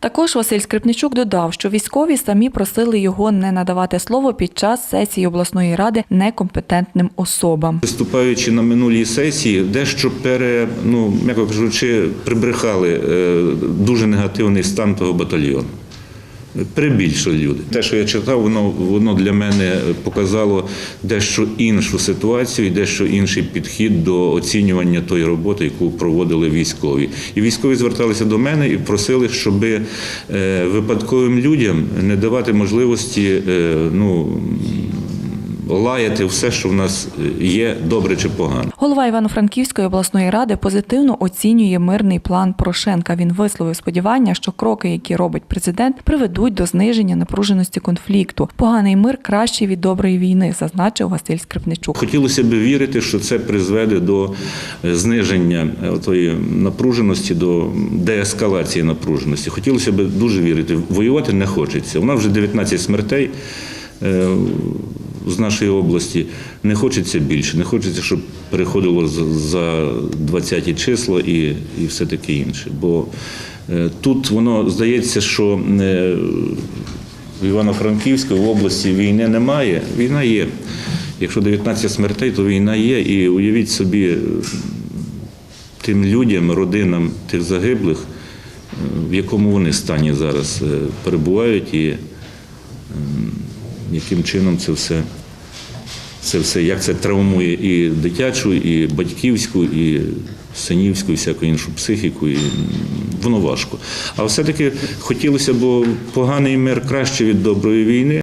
Також Василь Скрипничук додав, що військові самі просили його не надавати слово під час сесії обласної ради некомпетентним особам. Виступаючи на минулій сесії, дещо пере, ну, м'яко кажучи, прибрехали е, дуже негативний стан того батальйону. Перебільшили люди. Те, що я читав, воно, воно для мене показало дещо іншу ситуацію і дещо інший підхід до оцінювання тої роботи, яку проводили військові. І військові зверталися до мене і просили, щоб е, випадковим людям не давати можливості е, ну, лаяти все, що в нас є, добре чи погано. Голова Івано-Франківської обласної ради позитивно оцінює мирний план Порошенка. Він висловив сподівання, що кроки, які робить президент, приведуть до зниження напруженості конфлікту. Поганий мир кращий від доброї війни, зазначив Василь Скрипничук. Хотілося б вірити, що це призведе до е, зниження е, тої напруженості, до деескалації напруженості. Хотілося б дуже вірити. Воювати не хочеться. У нас вже 19 смертей. З нашої області не хочеться більше, не хочеться, щоб переходило за 20 числа і, і все таке інше. Бо е, тут воно здається, що е, в Івано-Франківську в області війни немає. Війна є. Якщо 19 смертей, то війна є. І уявіть собі е, тим людям, родинам тих загиблих, в якому вони стані зараз перебувають і ем, яким чином це все. Це все, як це травмує і дитячу, і батьківську, і синівську, і всяку іншу психіку, і воно важко. А все-таки хотілося б поганий мир краще від доброї війни.